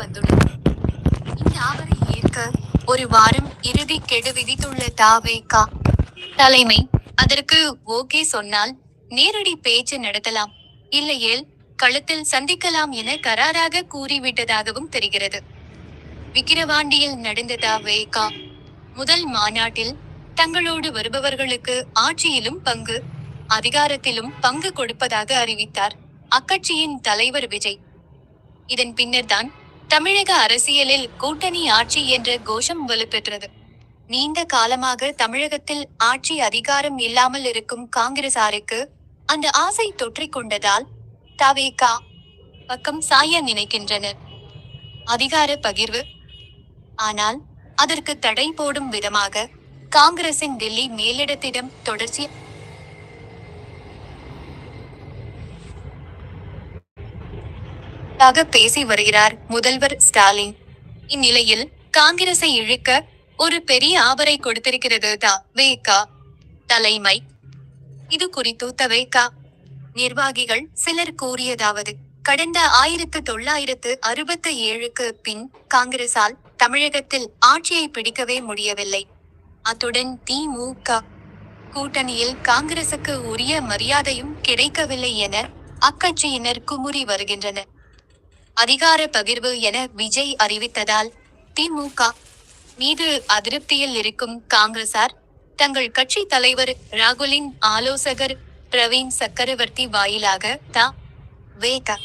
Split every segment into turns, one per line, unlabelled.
வந்துள்ளது. இந்த ஆவரை ஏற்க ஒரு வாரம் இறுதி கெடு விதித்துள்ள தாவேகா தலைமை அதற்கு ஓகே சொன்னால் நேரடி பேச்சு நடத்தலாம். இல்லையேல் களத்தில் சந்திக்கலாம் என கராராக கூறிவிட்டதாகவும் தெரிகிறது. விக்கிரவாண்டியில் நடந்த தாவேகா முதல் மாநாட்டில் தங்களோடு வருபவர்களுக்கு ஆட்சியிலும் பங்கு அதிகாரத்திலும் பங்கு கொடுப்பதாக அறிவித்தார் அக்கட்சியின் தலைவர் விஜய். இதன் பின்னர்தான் தமிழக அரசியலில் கூட்டணி ஆட்சி என்ற கோஷம் வலுப்பெற்றது. நீண்ட காலமாக தமிழகத்தில் ஆட்சி அதிகாரம் இல்லாமல் இருக்கும் காங்கிரசாருக்கு அந்த ஆசை தொற்றிக் கொண்டதால் தவேகா பக்கம் சாய நினைக்கின்றனர். அதிகார பகிர்வு. ஆனால் அதற்கு தடை போடும் விதமாக காங்கிரசின் டெல்லி மேலிடத்திடம் தொடர்ச்சி சிறப்பாக பேசி வருகிறார் முதல்வர் ஸ்டாலின். இந்நிலையில் காங்கிரஸை இழுக்க ஒரு பெரிய ஆபரை கொடுத்திருக்கிறது த. தலைமை. இது குறித்து தவேகா நிர்வாகிகள் சிலர் கூறியதாவது கடந்த ஆயிரத்து தொள்ளாயிரத்து அறுபத்து ஏழுக்கு பின் காங்கிரசால் தமிழகத்தில் ஆட்சியை பிடிக்கவே முடியவில்லை. அத்துடன் திமுக கூட்டணியில் காங்கிரசுக்கு உரிய மரியாதையும் கிடைக்கவில்லை என அக்கட்சியினர் குமுறி வருகின்றனர். அதிகார பகிர்வு என விஜய் அறிவித்ததால் திமுக மீது அதிருப்தியில் இருக்கும் காங்கிரசார் தங்கள் கட்சி தலைவர் ராகுலின் ஆலோசகர் பிரவீன் சக்கரவர்த்தி வாயிலாக தா. வேக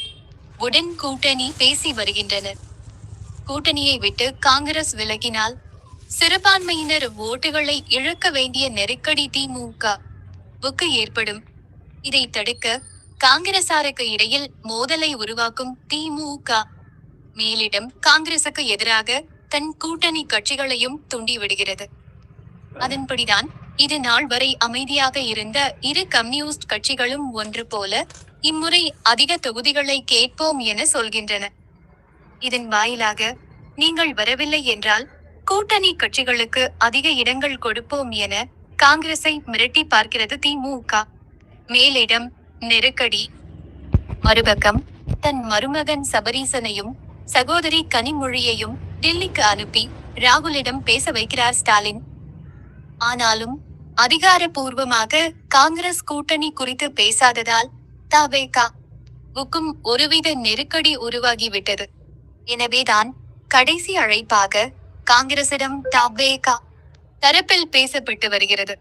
உடன் கூட்டணி பேசி வருகின்றனர். கூட்டணியை விட்டு காங்கிரஸ் விலகினால் சிறுபான்மையினர் ஓட்டுகளை இழக்க வேண்டிய நெருக்கடி திமுக வுக்கு ஏற்படும். இதை தடுக்க காங்கிரசாருக்கு இடையில் மோதலை உருவாக்கும் திமுக மேலிடம் காங்கிரசுக்கு எதிராக தன் கூட்டணி கட்சிகளையும் தூண்டிவிடுகிறது அதன்படிதான் இது நாள் வரை அமைதியாக இருந்த இரு கம்யூனிஸ்ட் கட்சிகளும் ஒன்று போல இம்முறை அதிக தொகுதிகளை கேட்போம் என சொல்கின்றன. இதன் வாயிலாக நீங்கள் வரவில்லை என்றால் கூட்டணி கட்சிகளுக்கு அதிக இடங்கள் கொடுப்போம் என காங்கிரஸை மிரட்டி பார்க்கிறது திமுக மேலிடம் நெருக்கடி மறுபக்கம் தன் மருமகன் சபரீசனையும் சகோதரி கனிமொழியையும் டில்லிக்கு அனுப்பி ராகுலிடம் பேச வைக்கிறார் ஸ்டாலின். ஆனாலும் அதிகாரபூர்வமாக காங்கிரஸ் கூட்டணி குறித்து பேசாததால் தாவேகா வுக்கும் ஒருவித நெருக்கடி உருவாகிவிட்டது. எனவேதான் கடைசி அழைப்பாக காங்கிரசிடம் தவேகா தரப்பில் பேசப்பட்டு வருகிறது.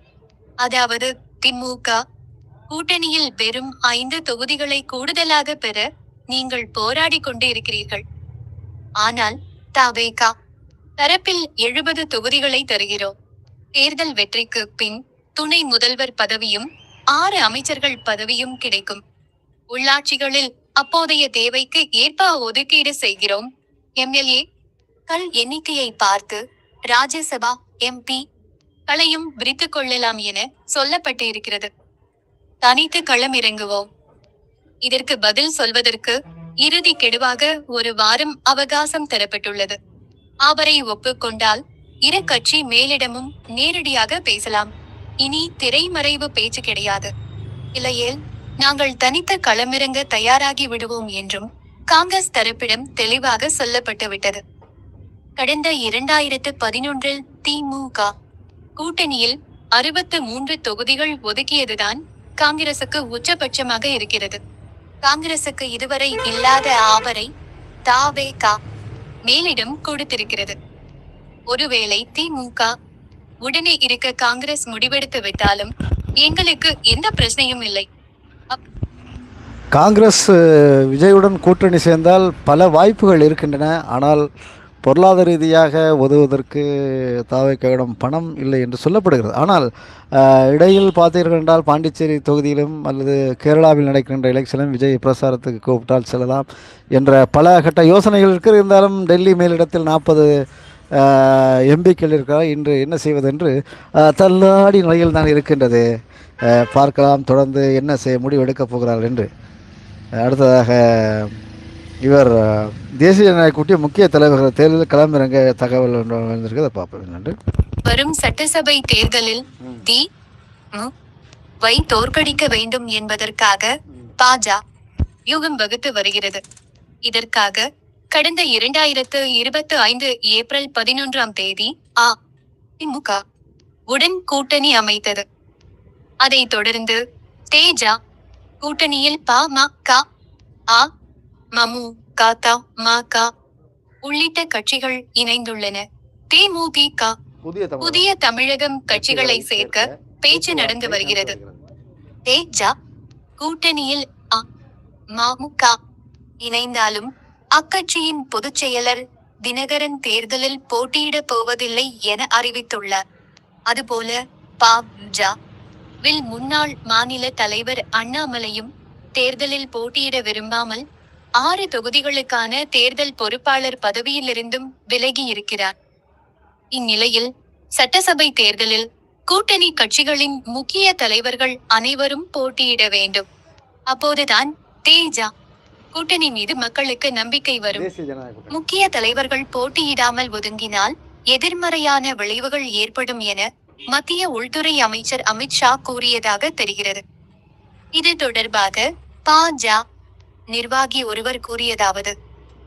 அதாவது திமுக கூட்டணியில் வெறும் ஐந்து தொகுதிகளை கூடுதலாக பெற நீங்கள் போராடி கொண்டு இருக்கிறீர்கள் ஆனால் தவேகா தரப்பில் எழுபது தொகுதிகளை தருகிறோம். தேர்தல் வெற்றிக்கு பின் துணை முதல்வர் பதவியும் ஆறு அமைச்சர்கள் பதவியும் கிடைக்கும். உள்ளாட்சிகளில் அப்போதைய தேவைக்கு ஏற்ப ஒதுக்கீடு செய்கிறோம். எம்எல்ஏ கல் எண்ணிக்கையை பார்த்து ராஜ்யசபா எம்பி களையும் விரித்துக் கொள்ளலாம் என சொல்லப்பட்டு இருக்கிறது தனித்து களமிறங்குவோம். இதற்கு பதில் சொல்வதற்கு இறுதி கெடுவாக ஒரு வாரம் அவகாசம் தரப்பட்டுள்ளது. அவரை ஒப்புக்கொண்டால் இரு கட்சி மேலிடமும் நேரடியாக பேசலாம். இனி திரைமறைவு பேச்சு கிடையாது. இல்லையேல் நாங்கள் தனித்த களமிறங்க தயாராகி விடுவோம் என்றும் காங்கிரஸ் தரப்பிடம் தெளிவாக சொல்லப்பட்டுவிட்டது கடந்த இரண்டாயிரத்து பதினொன்றில் திமுக கூட்டணியில் அறுபத்து மூன்று தொகுதிகள் ஒதுக்கியதுதான் காங்கிரசுக்கு உச்சபட்சமாக இருக்கிறது. காங்கிரசுக்கு இதுவரை இல்லாத ஆவரை தாவே கா மேலிடம் கொடுத்திருக்கிறது. ஒருவேளை திமுக உடனே இருக்க காங்கிரஸ் முடிவெடுத்து விட்டாலும் எங்களுக்கு எந்த பிரச்சனையும் இல்லை.
காங்கிரஸ் விஜயுடன் கூட்டணி சேர்ந்தால் பல வாய்ப்புகள் இருக்கின்றன. ஆனால் பொருளாதார ரீதியாக உதவுவதற்கு தாவைக்கிடம் பணம் இல்லை என்று சொல்லப்படுகிறது. ஆனால் இடையில் பார்த்தீர்கள் என்றால் பாண்டிச்சேரி தொகுதியிலும் அல்லது கேரளாவில் நடக்கின்ற எலெக்ஷனிலும் விஜய் பிரசாரத்துக்கு கூப்பிட்டால் செல்லலாம் என்ற பல கட்ட யோசனைகள் இருக்கு இருந்தாலும் டெல்லி மேலிடத்தில் நாற்பது எம்பிக்கள் இருக்கிறார் இன்று என்ன செய்வதென்று அஹ், தள்ளாடி நிலையில் தான் இருக்கின்றது. பார்க்கலாம் தொடர்ந்து என்ன செய்ய முடிவு எடுக்கப் போகிறார்கள் என்று. அடுத்ததாக இவர் தேசிய ஜனநாயக கூட்டிய முக்கிய தலைவர்கள் தேர்தலில் களமிறங்க தகவல் வந்திருக்கிறத பார்ப்போம். நன்று.
வரும் சட்டசபை தேர்தலில் தி வை தோற்கடிக்க வேண்டும் என்பதற்காக பாஜ யூகம் வகுத்து வருகிறது. இதற்காக கடந்த இரண்டாயிரத்து இருபத்து ஐந்து ஏப்ரல் பதினொன்றாம் தேதி அ திமுக உடன் கூட்டணி அமைத்தது. அதைத் தொடர்ந்து தேஜ கூட்டணியில் பாமக அ மமுக த மாக உள்ளிட்ட கட்சிகள் இணைந்துள்ளன தேமுதிக
புதிய தமிழகம்.
புதிய தமிழகம் கட்சிகளை சேர்க்க பேச்சு நடந்து வருகிறது தேஜ கூட்டணியில் அ மமுக இணைந்தாலும் அக்கட்சியின் பொதுச் செயலர் தினகரன் தேர்தலில் போட்டியிடப் போவதில்லை என அறிவித்துள்ளார் அதுபோல ப.ஜ. வில் முன்னாள் மாநில தலைவர் அண்ணாமலையும் தேர்தலில் போட்டியிட விரும்பாமல் ஆறு தொகுதிகளுக்கான தேர்தல் பொறுப்பாளர் பதவியிலிருந்தும் விலகி இருக்கிறார் இந்நிலையில் சட்டசபை தேர்தலில் கூட்டணி கட்சிகளின் முக்கிய தலைவர்கள் அனைவரும் போட்டியிட வேண்டும் அப்போதுதான் தேஜ கூட்டணி மீது மக்களுக்கு நம்பிக்கை வரும். முக்கிய தலைவர்கள் போட்டியிடாமல் ஒதுங்கினால் எதிர்மறையான விளைவுகள் ஏற்படும் என மத்திய உள்துறை அமைச்சர் அமித்ஷா கூறியதாக தெரிகிறது இது தொடர்பாக பா.ஜ. நிர்வாகி ஒருவர் கூறியதாவது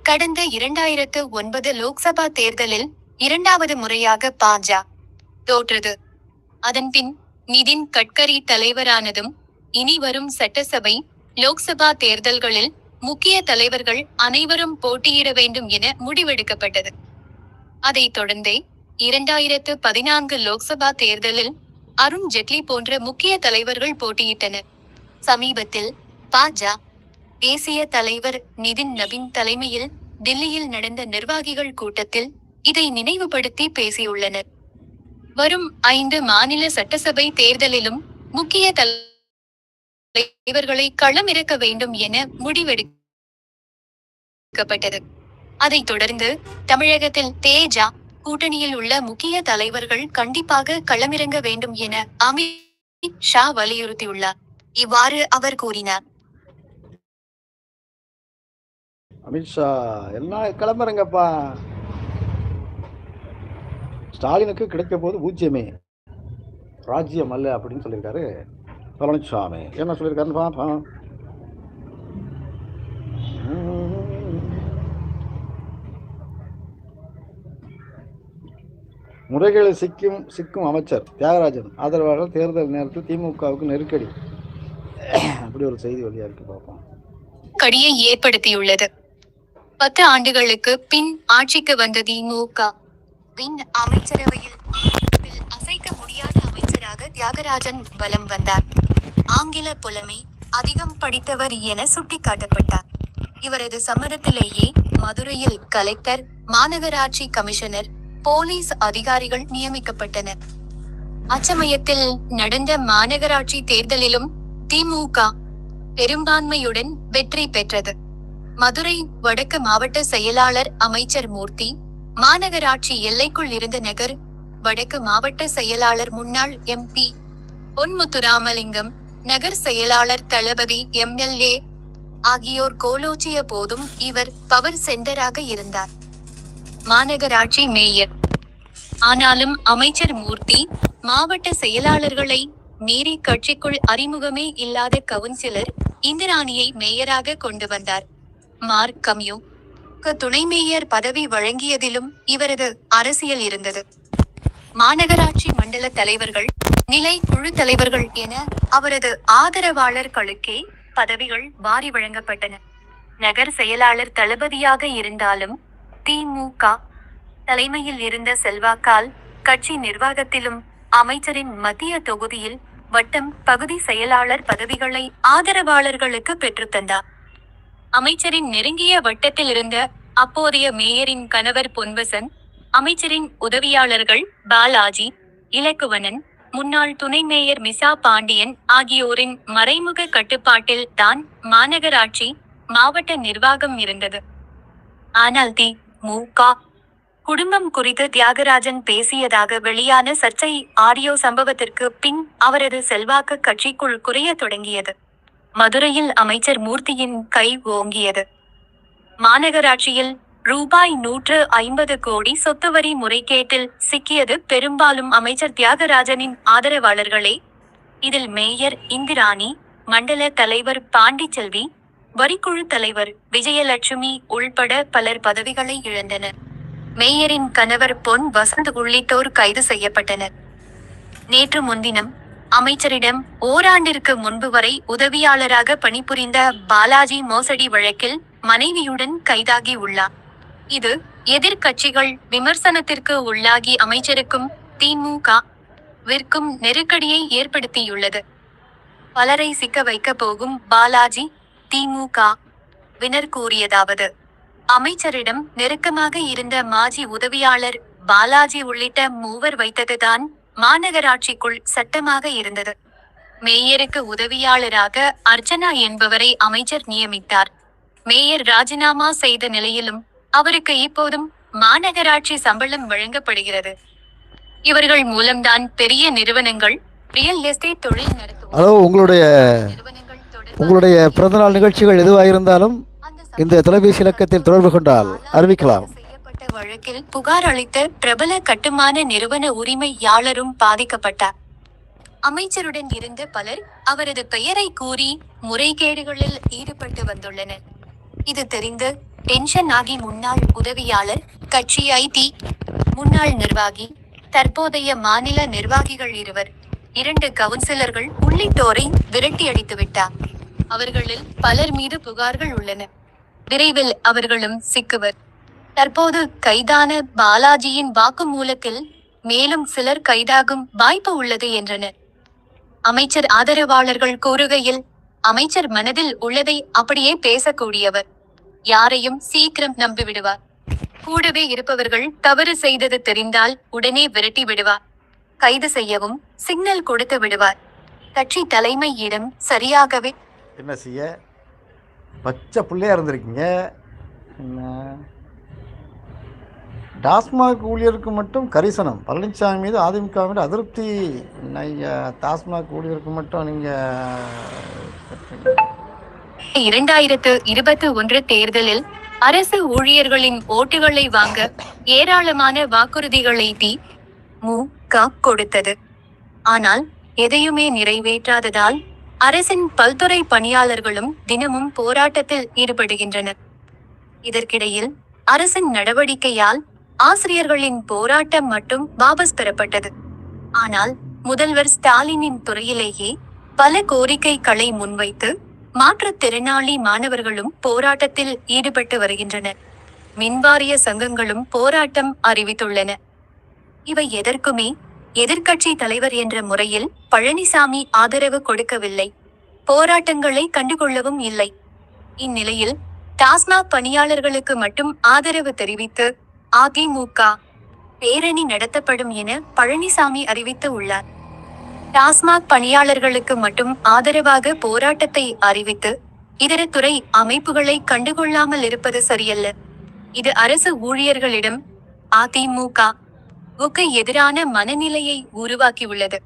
கடந்த இரண்டாயிரத்து ஒன்பது லோக்சபா தேர்தலில் இரண்டாவது முறையாக பாஜா தோற்றது. அதன்பின் நிதின் கட்கரி தலைவரானதும் இனி வரும் சட்டசபை லோக்சபா தேர்தல்களில் முக்கிய தலைவர்கள் அனைவரும் போட்டியிட வேண்டும் என முடிவெடுக்கப்பட்டது. அதைத் தொடர்ந்தே இரண்டாயிரத்து பதினான்கு லோக்சபா தேர்தலில் அருண் ஜெட்லி போன்ற முக்கிய தலைவர்கள் போட்டியிட்டனர். சமீபத்தில் பாஜா தேசிய தலைவர் நிதின் நவீன் தலைமையில் டில்லியில் நடந்த நிர்வாகிகள் கூட்டத்தில் இதை நினைவுபடுத்தி பேசியுள்ளனர். வரும் ஐந்து மாநில சட்டசபை தேர்தலிலும் முக்கிய தலைவர்களை களமிறக்க வேண்டும் என முடிவெடுக்கப்பட்டது. அதைத் தொடர்ந்து தமிழகத்தில் தேஜா கூட்டணியில் உள்ள முக்கிய தலைவர்கள் கண்டிப்பாக களமிறங்க வேண்டும் என அமித் ஷா வலியுறுத்தியுள்ளார். இவ்வாறு அவர் கூறினார்.
அமித்ஷா எல்லாம் கிளம்புறங்கப்பா? ஸ்டாலினுக்கு கிடைக்க போது பூஜ்ஜியமே. ராஜ்யம் அல்ல அப்படின்னு சொல்லியிருக்காரு பழனிசாமி என்ன சொல்லியிருக்காருன்னு பார்ப்போம். முறைகளில் சிக்கும் சிக்கும் அமைச்சர் தியாகராஜன். ஆதரவாளர் தேர்தல் நேரத்தில் திமுகவுக்கு நெருக்கடி. அப்படி ஒரு செய்தி வழியா இருக்கு பார்ப்போம்.
கடியை ஏற்படுத்தியுள்ளது. பத்து ஆண்டுகளுக்கு பின் ஆட்சிக்கு வந்த திமுக வின் அமைச்சரவையில் அசைக்க முடியாத அமைச்சராக தியாகராஜன் வலம் வந்தார். ஆங்கில புலமை அதிகம் படித்தவர் என சுட்டிக்காட்டப்பட்டார். இவரது சம்மதத்திலேயே மதுரையில் கலெக்டர் மாநகராட்சி கமிஷனர் போலீஸ் அதிகாரிகள் நியமிக்கப்பட்டனர். அச்சமயத்தில் நடந்த மாநகராட்சி தேர்தலிலும் திமுக பெரும்பான்மையுடன் வெற்றி பெற்றது. மதுரை வடக்கு மாவட்ட செயலாளர் அமைச்சர் மூர்த்தி மாநகராட்சி எல்லைக்குள் இருந்த நகர் வடக்கு மாவட்ட செயலாளர் முன்னாள் எம்பி பொன்முத்துராமலிங்கம் நகர் செயலாளர் தளபதி எம்எல்ஏ ஆகியோர் கோலோச்சிய போதும் இவர் பவர் சென்டராக இருந்தார். மாநகராட்சி மேயர். ஆனாலும் அமைச்சர் மூர்த்தி மாவட்ட செயலாளர்களை மீறி கட்சிக்குள் அறிமுகமே இல்லாத கவுன்சிலர் இந்திராணியை மேயராக கொண்டு வந்தார். மார்க் கம்யூ. துணை மேயர் பதவி வழங்கியதிலும் இவரது அரசியல் இருந்தது. மாநகராட்சி மண்டல தலைவர்கள் நிலை குழு தலைவர்கள் என அவரது ஆதரவாளர்களுக்கே பதவிகள் வாரி வழங்கப்பட்டன. நகர் செயலாளர் தளபதியாக இருந்தாலும் திமுக தலைமையில் இருந்த செல்வாக்கால் கட்சி நிர்வாகத்திலும் அமைச்சரின் மத்திய தொகுதியில் வட்டம் பகுதி செயலாளர் பதவிகளை ஆதரவாளர்களுக்கு பெற்றுத்தந்தார் அமைச்சரின் நெருங்கிய வட்டத்தில் இருந்த அப்போதைய மேயரின் கணவர் பொன்வசன் அமைச்சரின் உதவியாளர்கள் பாலாஜி இலக்குவனன் முன்னாள் துணை மேயர் மிசா பாண்டியன் ஆகியோரின் மறைமுக கட்டுப்பாட்டில் தான் மாநகராட்சி மாவட்ட நிர்வாகம் இருந்தது. ஆனால் தி. மு. க. குடும்பம் குறித்து தியாகராஜன் பேசியதாக வெளியான சர்ச்சை ஆடியோ சம்பவத்திற்கு பின் அவரது செல்வாக்கு கட்சிக்குள் குறைய தொடங்கியது. மதுரையில் அமைச்சர் மூர்த்தியின் கை ஓங்கியது. மாநகராட்சியில் ரூபாய் நூற்று ஐம்பது கோடி சொத்துவரி முறைகேட்டில் சிக்கியது பெரும்பாலும் அமைச்சர் தியாகராஜனின் ஆதரவாளர்களே. இதில் மேயர் இந்திராணி மண்டல தலைவர் பாண்டிச்செல்வி வரிக்குழு தலைவர் விஜயலட்சுமி உள்பட பலர் பதவிகளை இழந்தனர். மேயரின் கணவர் பொன் வசந்த் உள்ளிட்டோர் கைது செய்யப்பட்டனர். நேற்று முன்தினம் அமைச்சரிடம் ஓராண்டிற்கு முன்பு வரை உதவியாளராக பணிபுரிந்த பாலாஜி மோசடி வழக்கில் மனைவியுடன் கைதாகி உள்ளார். இது எதிர்க்கட்சிகள் விமர்சனத்திற்கு உள்ளாகி அமைச்சருக்கும் திமுக விற்கும் நெருக்கடியை ஏற்படுத்தியுள்ளது. பலரை சிக்க வைக்க போகும் பாலாஜி திமுக வினர் கூறியதாவது அமைச்சரிடம் நெருக்கமாக இருந்த மாஜி உதவியாளர் பாலாஜி உள்ளிட்ட மூவர் வைத்ததுதான் மாநகராட்சிக்குள் சட்டமாக இருந்தது. மேயருக்கு உதவியாளராக அர்ச்சனா என்பவரை அமைச்சர் நியமித்தார். மேயர் ராஜினாமா செய்த நிலையிலும் அவருக்கு இப்போதும் மாநகராட்சி சம்பளம் வழங்கப்படுகிறது. இவர்கள் மூலம்தான் பெரிய நிறுவனங்கள் ரியல் எஸ்டேட் தொழில் நடத்துவோம்
ஹலோ உங்களுடைய உங்களுடைய பிறந்தநாள் நிகழ்ச்சிகள் எதுவாக இருந்தாலும் இந்த தொலைபேசி இலக்கத்தில் தொடர்பு கொண்டால் அறிவிக்கலாம்.
செய்யப்பட்ட வழக்கில் புகார் அளித்த பிரபல கட்டுமான நிறுவன உரிமையாளரும் பாதிக்கப்பட்டார். அமைச்சருடன் இருந்த பலர் அவரது பெயரை கூறி முறைகேடுகளில் ஈடுபட்டு வந்துள்ளனர். இது தெரிந்து டென்ஷன் ஆகி முன்னாள் உதவியாளர் கட்சி ஐடி முன்னாள் நிர்வாகி தற்போதைய மாநில நிர்வாகிகள் இருவர் இரண்டு கவுன்சிலர்கள் உள்ளிட்டோரை விரட்டி அடித்து விட்டார். அவர்களில் பலர் மீது புகார்கள் உள்ளன. விரைவில் அவர்களும் சிக்குவர். தற்போது கைதான பாலாஜியின் வாக்குமூலத்தில் மேலும் சிலர் கைதாகும் வாய்ப்பு உள்ளது என்றனர். அமைச்சர் ஆதரவாளர்கள் கூறுகையில் அமைச்சர் மனதில் உள்ளதை அப்படியே பேசக்கூடியவர். யாரையும் சீக்கிரம் நம்பிவிடுவார். கூடவே இருப்பவர்கள் தவறு செய்தது தெரிந்தால் உடனே விரட்டி விடுவார். கைது செய்யவும் சிக்னல் கொடுத்து விடுவார். கட்சி தலைமையிடம் சரியாகவே
என்ன செய்ய? பச்சை பிள்ளையா இருந்திருக்கீங்க. டாஸ்மாக் ஊழியருக்கு மட்டும் கரிசனம். பழனிசாமி மீது அதிமுக மீது அதிருப்தி நீங்கள் டாஸ்மாக் ஊழியருக்கு மட்டும் நீங்கள்
இரண்டாயிரத்து இருபத்தி ஒன்று தேர்தலில் அரசு ஊழியர்களின் ஓட்டுகளை வாங்க ஏராளமான வாக்குறுதிகளை தி. மு. க. கொடுத்தது. ஆனால் எதையுமே நிறைவேற்றாததால் அரசின் பல்துறை பணியாளர்களும் தினமும் போராட்டத்தில் ஈடுபடுகின்றனர். இதற்கிடையில் அரசின் நடவடிக்கையால் ஆசிரியர்களின் போராட்டம் மட்டும் வாபஸ் பெறப்பட்டது. ஆனால் முதல்வர் ஸ்டாலினின் துறையிலேயே பல கோரிக்கைகளை முன்வைத்து மாற்றுத்திறனாளி மாணவர்களும் போராட்டத்தில் ஈடுபட்டு வருகின்றனர். மின்வாரிய சங்கங்களும் போராட்டம் அறிவித்துள்ளன. இவை எதற்குமே எதிர்க்கட்சி தலைவர் என்ற முறையில் பழனிசாமி ஆதரவு கொடுக்கவில்லை. போராட்டங்களை கண்டுகொள்ளவும் இல்லை. இந்நிலையில் டாஸ்மாக் பணியாளர்களுக்கு மட்டும் ஆதரவு தெரிவித்து அதிமுக பேரணி நடத்தப்படும் என பழனிசாமி அறிவித்து உள்ளார். டாஸ்மாக் பணியாளர்களுக்கு மட்டும் ஆதரவாக போராட்டத்தை அறிவித்து இதர துறை அமைப்புகளை கண்டுகொள்ளாமல் இருப்பது சரியல்ல. இது அரசு ஊழியர்களிடம் அதிமுக வுக்கு எதிரான மனநிலையை உருவாக்கியுள்ளது.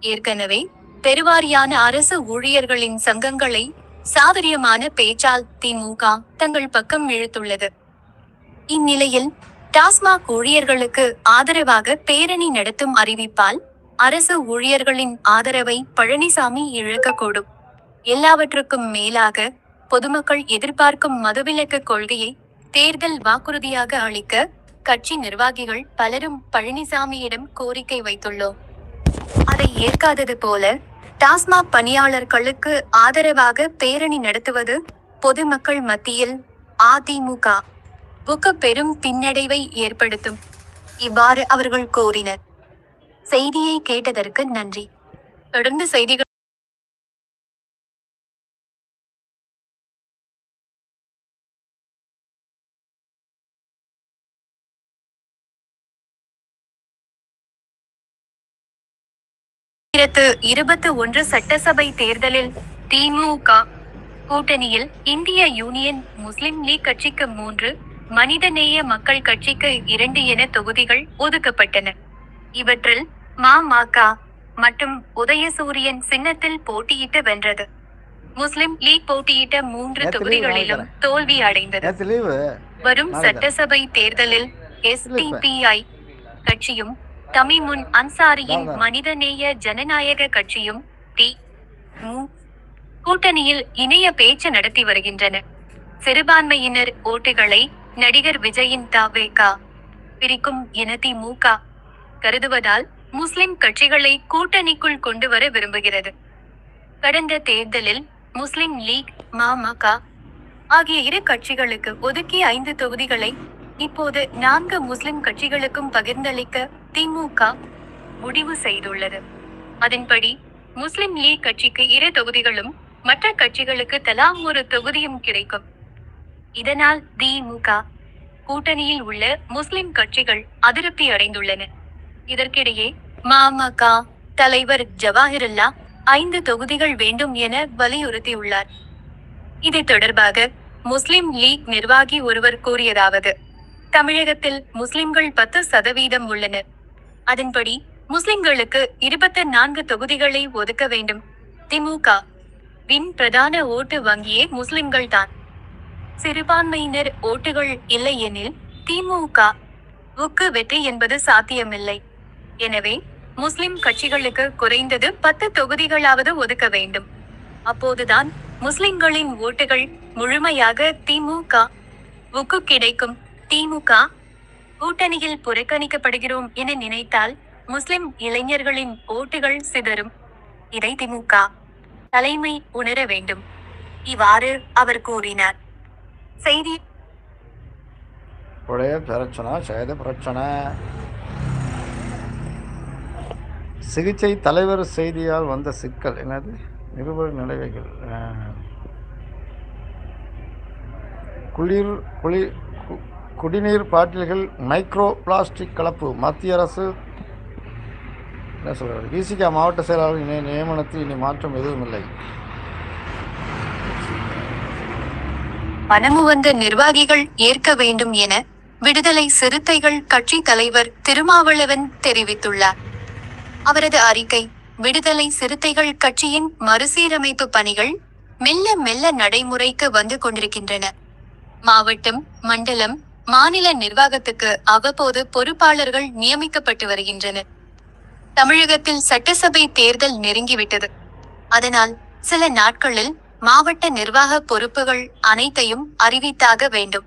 ஏற்கனவே பெருவாரியான அரசு ஊழியர்களின் சங்கங்களை சாதுரியமான பேச்சால் திமுக தங்கள் பக்கம் இழுத்துள்ளது. இந்நிலையில் டாஸ்மாக் ஊழியர்களுக்கு ஆதரவாக பேரணி நடத்தும் அறிவிப்பால் அரசு ஊழியர்களின் ஆதரவை பழனிசாமி இழக்கக்கூடும். எல்லாவற்றுக்கும் மேலாக பொதுமக்கள் எதிர்பார்க்கும் மதுவிலக்கு கொள்கையை தேர்தல் வாக்குறுதியாக அளிக்க கட்சி நிர்வாகிகள் பலரும் பழனிசாமியிடம் கோரிக்கை வைத்துள்ளோம். அதை ஏற்காதது போல டாஸ்மாக் பணியாளர்களுக்கு ஆதரவாக பேரணி நடத்துவது பொதுமக்கள் மத்தியில் அதிமுக வுக்கு பெரும் பின்னடைவை ஏற்படுத்தும். இவ்வாறு அவர்கள் கோரினர் செய்தியை கேட்டதற்கு நன்றி. தொடர்ந்து செய்திகள் இருபத்தி ஒன்று சட்டசபை தேர்தலில் திமுக கூட்டணியில் இந்திய யூனியன் முஸ்லிம் லீக் கட்சிக்கு மூன்று மனிதநேய மக்கள் கட்சிக்கு இரண்டு என தொகுதிகள் ஒதுக்கப்பட்டன இவற்றில் மமக மற்றும் உதயசூரியன் சின்னத்தில் போட்டியிட்டு வென்றது முஸ்லிம் லீக் போட்டியிட்ட மூன்று தொகுதிகளிலும். தோல்வி அடைந்தது வரும். சட்டசபை தேர்தலில் எஸ்டிபிஐ கட்சியும் தமிமுன் அன்சாரியின். மனிதநேய ஜனநாயக கட்சியும் டி மு கூட்டணியில் இணைய பேச்சு நடத்தி வருகின்றனர் சிறுபான்மையினர் ஓட்டுகளை நடிகர் விஜயின் தாவேகா பிரிக்கும் என திமுக கருதுவதால் முஸ்லிம் கட்சிகளை கூட்டணிக்குள் கொண்டு வர விரும்புகிறது. கடந்த தேர்தலில் முஸ்லிம் லீக் மமக ஆகிய இரு கட்சிகளுக்கு ஒதுக்கிய ஐந்து தொகுதிகளை இப்போது நான்கு முஸ்லிம் கட்சிகளுக்கும் பகிர்ந்தளிக்க திமுக முடிவு செய்துள்ளது. அதன்படி முஸ்லிம் லீக் கட்சிக்கு இரு தொகுதிகளும் மற்ற கட்சிகளுக்கு தலா ஒரு தொகுதியும் கிடைக்கும். இதனால் திமுக கூட்டணியில் உள்ள முஸ்லிம் கட்சிகள் அதிருப்தி அடைந்துள்ளன. இதற்கிடையே மாமக தலைவர் ஜவாஹிருல்லா ஐந்து தொகுதிகள் வேண்டும் என வலியுறுத்தியுள்ளார். இது தொடர்பாக முஸ்லிம் லீக் நிர்வாகி ஒருவர் கூறியதாவது தமிழகத்தில் முஸ்லிம்கள் பத்து சதவீதம் உள்ளனர். அதன்படி முஸ்லிம்களுக்கு இருபத்தி நான்கு தொகுதிகளை ஒதுக்க வேண்டும். திமுக வின் பிரதான ஓட்டு வங்கியே முஸ்லிம்கள் தான் சிறுபான்மையினர் ஓட்டுகள் இல்லை எனில் திமுக வுக்கு வெற்றி என்பது சாத்தியமில்லை. எனவே முஸ்லிம் கட்சிகளுக்கு குறைந்தது பத்து தொகுதிகளாவது ஒதுக்க வேண்டும். அப்போதுதான் முஸ்லிம்களின் ஓட்டுகள் முழுமையாக திமுக உக்கு கிடைக்கும். திமுக கூட்டணியில் புறக்கணிக்கப்படுகிறோம் என நினைத்தால் முஸ்லிம் இளைஞர்களின் ஓட்டுகள் சிதறும். இதை திமுக தலைமை உணர வேண்டும். இவ்வாறு அவர் கூறினார். செய்தி.
ஒரே பிரச்சனை சேத பிரச்சனை. சிகிச்சை தலைவர் செய்தியால் வந்த சிக்கல் என்னது? நிருபர் நிலைவைகள் குளிர் குளிர் கு- குடிநீர் பாட்டில்கள் மைக்ரோ பிளாஸ்டிக் கலப்பு மத்திய அரசு. என்ன சொல்கிறார் விசிகா மாவட்ட செயலாளர் நியமனத்தில் இனி மாற்றம் எதுவும் இல்லை
மனமு வந்த நிர்வாகிகள் ஏற்க வேண்டும் என விடுதலை சிறுத்தைகள் கட்சி தலைவர் திருமாவளவன் தெரிவித்துள்ளார். அவரது அறிக்கை விடுதலை சிறுத்தைகள் கட்சியின் மறுசீரமைப்பு பணிகள் மெல்ல மெல்ல நடைமுறைக்கு வந்து கொண்டிருக்கின்றன. மாவட்டம் மண்டலம் மாநில நிர்வாகத்துக்கு அவ்வப்போது பொறுப்பாளர்கள் நியமிக்கப்பட்டு வருகின்றனர். தமிழகத்தில் சட்டசபை தேர்தல் நெருங்கிவிட்டது. அதனால் சில நாட்களில் மாவட்ட நிர்வாக பொறுப்புகள் அனைத்தையும் அறிவித்தாக வேண்டும்.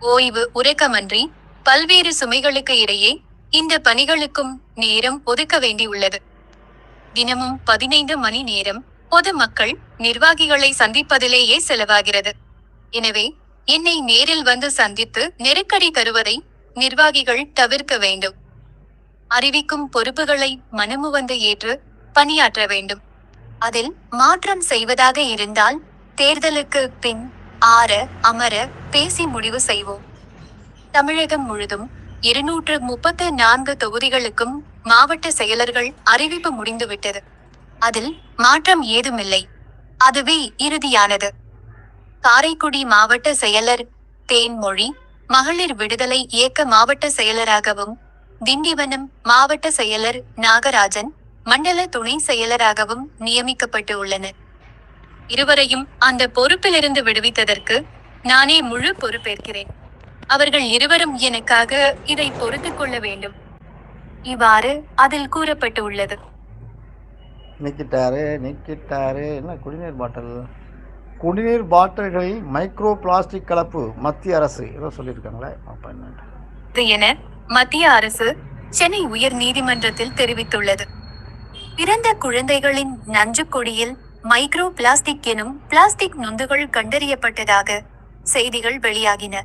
ஓய்வு உறக்கமன்றி பல்வேறு சுமைகளுக்கு இடையே இந்த பணிகளுக்கும் நேரம் ஒதுக்க வேண்டியுள்ளது. தினமும் பதினைந்து மணி நேரம் பொதுமக்கள் நிர்வாகிகளை சந்திப்பதிலேயே செலவாகிறது. எனவே என்னை நேரில் வந்து சந்தித்து நெருக்கடி தருவதை நிர்வாகிகள் தவிர்க்க வேண்டும். அறிவிக்கும் பொறுப்புகளை மனமுவந்து ஏற்று பணியாற்ற வேண்டும். அதில் மாற்றம் செய்வதாக இருந்தால் தேர்தலுக்கு பின் ஆற அமர பேசி முடிவு செய்வோம். தமிழகம் முழுதும் இருநூற்று முப்பத்து நான்கு தொகுதிகளுக்கும் மாவட்ட செயலர்கள் அறிவிப்பு முடிந்துவிட்டது. அதில் மாற்றம் ஏதுமில்லை. அதுவே இறுதியானது. காரைக்குடி மாவட்ட செயலர் தேன்மொழி மகளிர் விடுதலை இயக்க மாவட்ட செயலராகவும் திண்டிவனம் மாவட்ட செயலர் நாகராஜன் மண்டல துணை செயலராகவும் நியமிக்கப்பட்டு உள்ளனர். இருவரையும் அந்த பொறுப்பிலிருந்து விடுவித்ததற்கு நானே முழு பொறுப்பேற்கிறேன். அவர்கள் இருவரும் எனக்காக இதை பொறுத்துக் கொள்ள வேண்டும். இவ்வாறு அதில் கூறப்பட்டு உள்ளது
நீக்கிட்டாரு நீக்கிட்டாரு என்ன குடிநீர் பாட்டில்? குடிநீர் பாட்டில்களில் மைக்ரோ பிளாஸ்டிக் கலப்பு மத்திய அரசு. ஏதோ சொல்லியிருக்காங்களே
என மத்திய அரசு சென்னை உயர் நீதிமன்றத்தில் தெரிவித்துள்ளது. பிறந்த குழந்தைகளின் நஞ்சுக்கொடியில் மைக்ரோ பிளாஸ்டிக் எனும் பிளாஸ்டிக் நொந்துகள் கண்டறியப்பட்டதாக செய்திகள் வெளியாகின.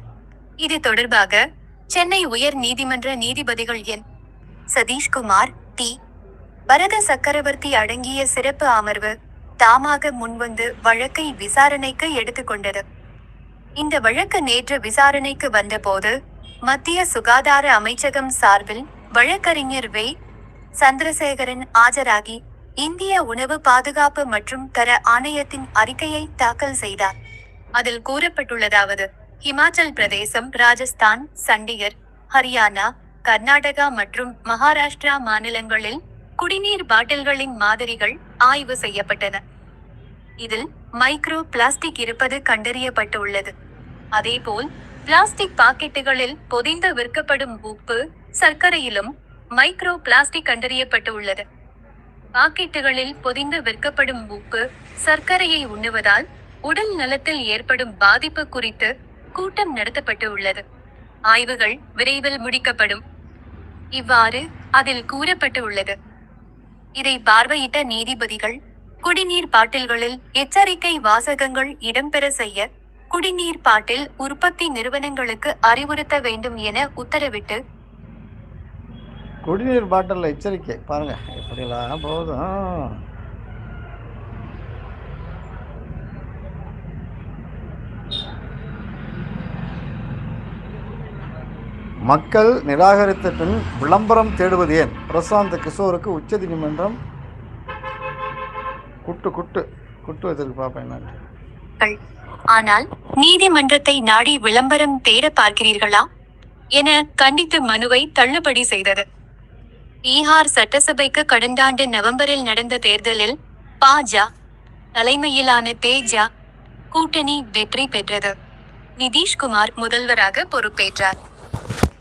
இது தொடர்பாக சென்னை உயர் நீதிமன்ற நீதிபதிகள் என். சதீஷ்குமார் டி. பரத சக்கரவர்த்தி அடங்கிய சிறப்பு அமர்வு தாமாக முன்வந்து வழக்கை விசாரணைக்கு எடுத்துக்கொண்டது இந்த வழக்கு நேற்று விசாரணைக்கு வந்தபோது மத்திய சுகாதார அமைச்சகம் சார்பில் வழக்கறிஞர் வே. சந்திரசேகரன் ஆஜராகி இந்திய உணவு பாதுகாப்பு மற்றும் தர ஆணையத்தின் அறிக்கையை தாக்கல் செய்தார். அதில் கூறப்பட்டுள்ளதாவது இமாச்சல் பிரதேசம் ராஜஸ்தான் சண்டிகர் ஹரியானா கர்நாடகா மற்றும் மகாராஷ்டிரா மாநிலங்களில் குடிநீர் பாட்டில்களின் மாதிரிகள் ஆய்வு செய்யப்பட்டன. இதில் மைக்ரோ பிளாஸ்டிக் இருப்பது கண்டறியப்பட்டுள்ளது. அதேபோல் பிளாஸ்டிக் பாக்கெட்டுகளில் பொதிந்து விற்கப்படும் உப்பு சர்க்கரையிலும் மைக்ரோ பிளாஸ்டிக் கண்டறியப்பட்டு உள்ளது பாக்கெட்டுகளில் பொதிந்து விற்கப்படும் உப்பு சர்க்கரையை உண்ணுவதால் உடல் நலத்தில் ஏற்படும் பாதிப்பு குறித்து கூட்டம் நடத்தப்பட்டு உள்ளது ஆய்வுகள் விரைவில் முடிக்கப்படும். இவ்வாறு அதில் கூறப்பட்டு உள்ளது இதை பார்வையிட்ட நீதிபதிகள் குடிநீர் பாட்டில்களில் எச்சரிக்கை வாசகங்கள் இடம்பெற செய்ய குடிநீர் பாட்டில் உற்பத்தி நிறுவனங்களுக்கு அறிவுறுத்த வேண்டும் என உத்தரவிட்டு
குடிநீர் பாட்டிலில் எச்சரிக்கை. பாருங்க எப்படிலாம் போதும். மக்கள் நிராகரித்த பின் விளம்பரம் தேடுவது ஏன்? பிரசாந்த் கிஷோருக்கு உச்சநீதிமன்றம் குட்டு குட்டு குட்டு வச்சிருக்கு. பாப்பேன்
ஆனால் நீதிமன்றத்தை நாடி விளம்பரம் தேட பார்க்கிறீர்களா? என கண்டித்து மனுவை தள்ளுபடி செய்தது. பீகார் சட்டசபைக்கு கடந்த ஆண்டு நவம்பரில் நடந்த தேர்தலில் பாஜ தலைமையிலான தேஜ கூட்டணி வெற்றி பெற்றது. நிதிஷ்குமார் முதல்வராக பொறுப்பேற்றார்.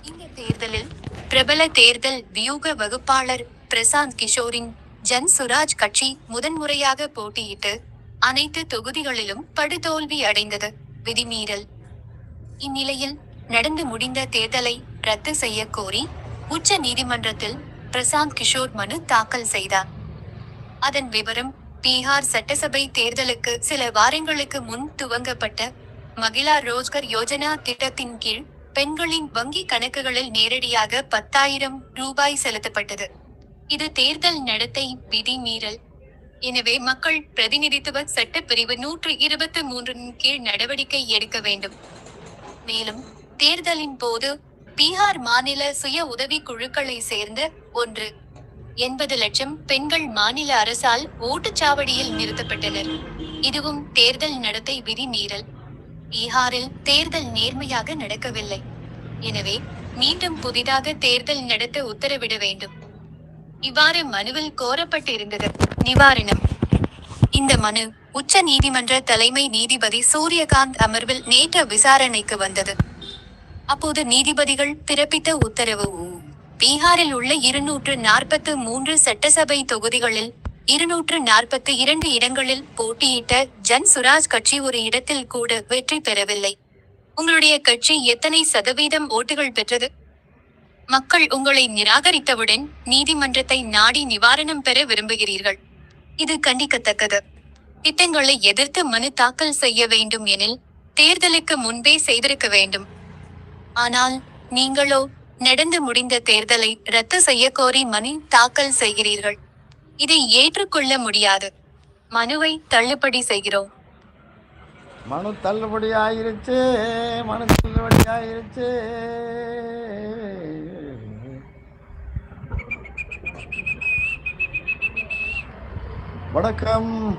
இந்த தேர்தலில் பிரபல தேர்தல் வியூக வகுப்பாளர் பிரசாந்த் கிஷோரின் ஜன் சுராஜ் கட்சி முதன்முறையாக போட்டியிட்டு அனைத்து தொகுதிகளிலும் படுதோல்வி அடைந்தது. விதிமீறல். இந்நிலையில் நடந்து முடிந்த தேர்தலை ரத்து செய்ய கோரி உச்ச நீதிமன்றத்தில் பிரசாந்த் கிஷோர் மனு தாக்கல் செய்தார். அதன் விவரம் பீகார் சட்டசபை தேர்தலுக்கு சில வாரங்களுக்கு முன் துவங்கப்பட்ட மகிழா ரோஜ்கர் யோஜனா திட்டத்தின் கீழ் பெண்களின் வங்கி கணக்குகளில் நேரடியாக பத்தாயிரம் ரூபாய் செலுத்தப்பட்டது. இது தேர்தல் நடத்தை விதி மீறல். எனவே மக்கள் பிரதிநிதித்துவ சட்டப்பிரிவு நூற்று இருபத்தி மூன்றின் கீழ் நடவடிக்கை எடுக்க வேண்டும். மேலும் தேர்தலின் போது பீகார் மாநில சுய உதவி குழுக்களை சேர்ந்த ஒன்று. எண்பது லட்சம் பெண்கள் மாநில அரசால் ஓட்டுச்சாவடியில் நிறுத்தப்பட்டனர். இதுவும் தேர்தல் நடத்தை விதிமீறல். பீகாரில் தேர்தல் நேர்மையாக நடக்கவில்லை. எனவே மீண்டும் புதிதாக தேர்தல் நடத்த உத்தரவிட வேண்டும். இவ்வாறு மனுவில் கோரப்பட்டிருந்தது. நிவாரணம். இந்த மனு உச்ச நீதிமன்ற தலைமை நீதிபதி சூரியகாந்த் அமர்வில் நேற்று விசாரணைக்கு வந்தது. அப்போது நீதிபதிகள் பிறப்பித்த உத்தரவு பீகாரில் உள்ள இருநூற்று நாற்பத்து மூன்று சட்டசபை தொகுதிகளில் இருநூற்று நாற்பத்தி இரண்டு இடங்களில் போட்டியிட்ட ஜன் சுராஜ் கட்சி ஒரு இடத்தில் கூட வெற்றி பெறவில்லை. உங்களுடைய கட்சி எத்தனை சதவீதம் ஓட்டுகள் பெற்றது? மக்கள் உங்களை நிராகரித்தவுடன் நீதிமன்றத்தை நாடி நிவாரணம் பெற விரும்புகிறீர்கள். இது கண்டிக்கத்தக்கது. திட்டங்களை எதிர்த்து மனு தாக்கல் செய்ய வேண்டும் எனில் தேர்தலுக்கு முன்பே செய்திருக்க வேண்டும். ஆனால் நீங்களோ நடந்து முடிந்த தேர்தலை ரத்து செய்ய கோரி மனு தாக்கல் செய்கிறீர்கள். இதை ஏற்றுக்கொள்ள முடியாது. மனுவை தள்ளுபடி செய்கிறோம்.
மனு தள்ளுபடி ஆயிருச்சு மனு தள்ளுபடி ஆயிருச்சு. வணக்கம்.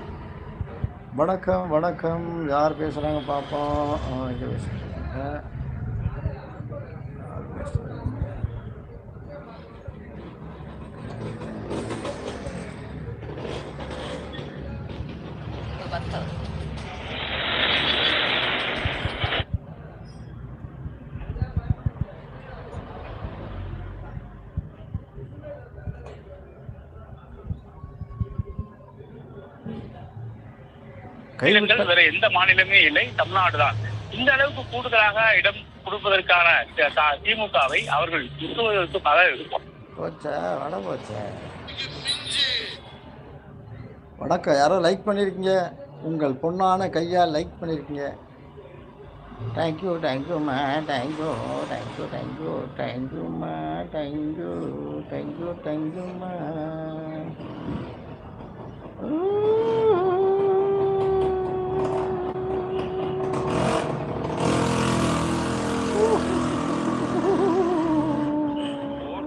வணக்கம் வணக்கம். யார் பேசுகிறாங்க பார்ப்போம் ஆ, பேசுகிறாங்க யார் பேசுறாங்க?
மாநிலங்கள் வேற எந்த மாநிலமே இல்லை தமிழ்நாடு தான் இந்த அளவுக்கு கூடுதலாக இடம் கொடுப்பதற்கான திமுகவை அவர்கள் இருக்கும்
போச்சா வட போச்சா. வணக்கம் யாரோ லைக் பண்ணியிருக்கீங்க உங்கள் பொண்ணான கையால் லைக் பண்ணியிருக்கீங்க தேங்க்யூ தேங்க்யூம்மா thank you thank you thank you தேங்க்யூம்மா தேங்க்யூ தேங்க்யூ தேங்க்யூம்மா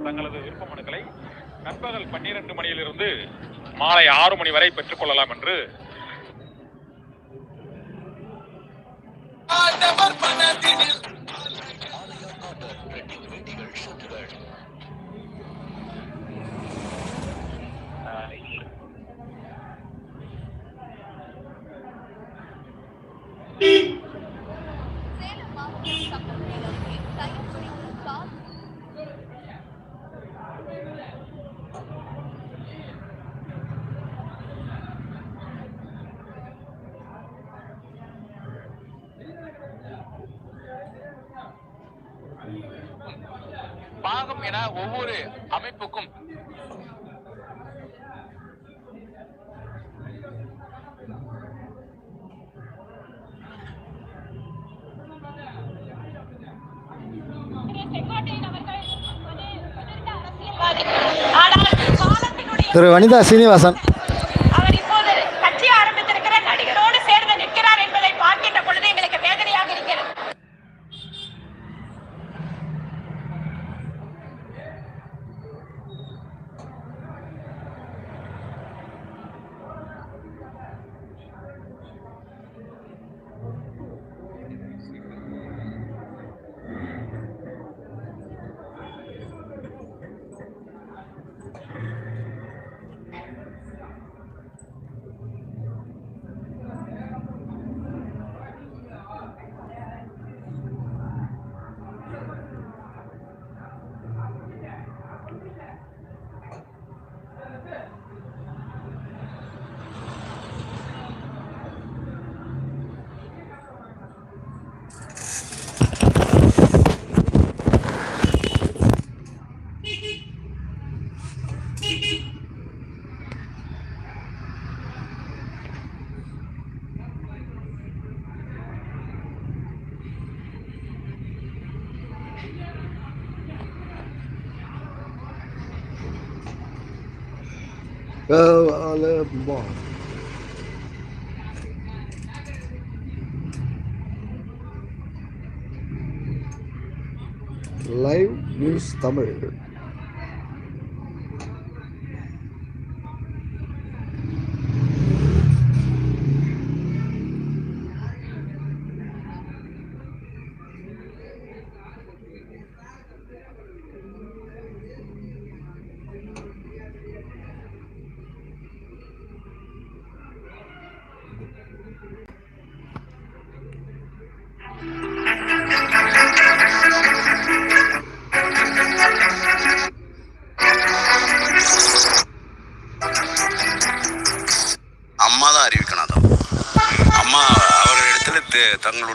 தங்களது நண்பகல் பன்னிரண்டு மணியிலிருந்து மாலை ஆறு மணி வரை பெற்றுக்கொள்ளலாம் என்று
ஆண்டவர் பணத்தினில் ஒவ்வொரு அமைப்புக்கும்
ஒரு
திரு Vanitha Srinivasan.
love. Live news Tamil.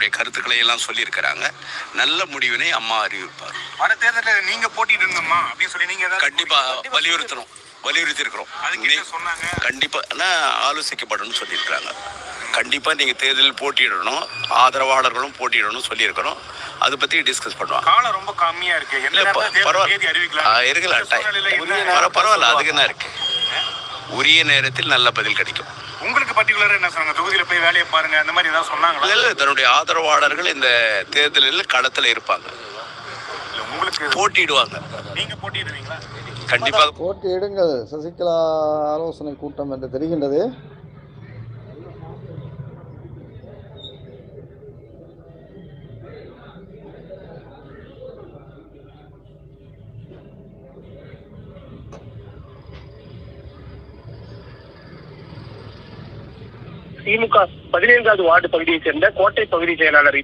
த- தங்களுடைய கருத்துக்களை எல்லாம் சொல்லியிருக்கிறாங்க. நல்ல முடிவினை அம்மா அறிவிப்பார்.
வர தேர்தலில் நீங்க போட்டிடுங்கம்மா அப்படின்னு சொல்லி நீங்க
கண்டிப்பா வலியுறுத்தணும். வலியுறுத்தி இருக்கிறோம்
சொன்னாங்க?
கண்டிப்பா ஆலோசிக்கப்படணும்னு சொல்லியிருக்கிறாங்க. கண்டிப்பா நீங்க தேர்தலில் போட்டியிடணும். ஆதரவாளர்களும் போட்டியிடணும் சொல்லியிருக்கிறோம். அதை பத்தி டிஸ்கஸ் பண்ணுவாங்க.
காலம் ரொம்ப கம்மியா இருக்கு.
இல்ல, பரவாயில்ல. இருக்கலாம். டைம். பரவாயில்ல. அதுக்கு என்ன இருக்கு? உரிய நேரத்தில் நல்ல பதில் கிடைக்கும்.
உங்களுக்கு பர்டிகுலரா என்ன சொன்னாங்க? தொகுதியில போய் வேலையை பாருங்க அந்த மாதிரி ஏதாவது சொன்னாங்களா?
இல்ல, தன்னுடைய ஆதரவாளர்கள் இந்த தேர்தலில் களத்துல இருப்பாங்க.
இல்ல உங்களுக்கு
போட்டியிடுவாங்க.
நீங்க போட்டிடுவீங்களா
கண்டிப்பா.
போட்டியிடுங்கள். சசிகலா ஆலோசனை கூட்டம் என்று தெரிகின்றது.
திமுக பதினைந்தாவது வார்டு பகுதியைச் சேர்ந்த கோட்டை பகுதி செயலாளர்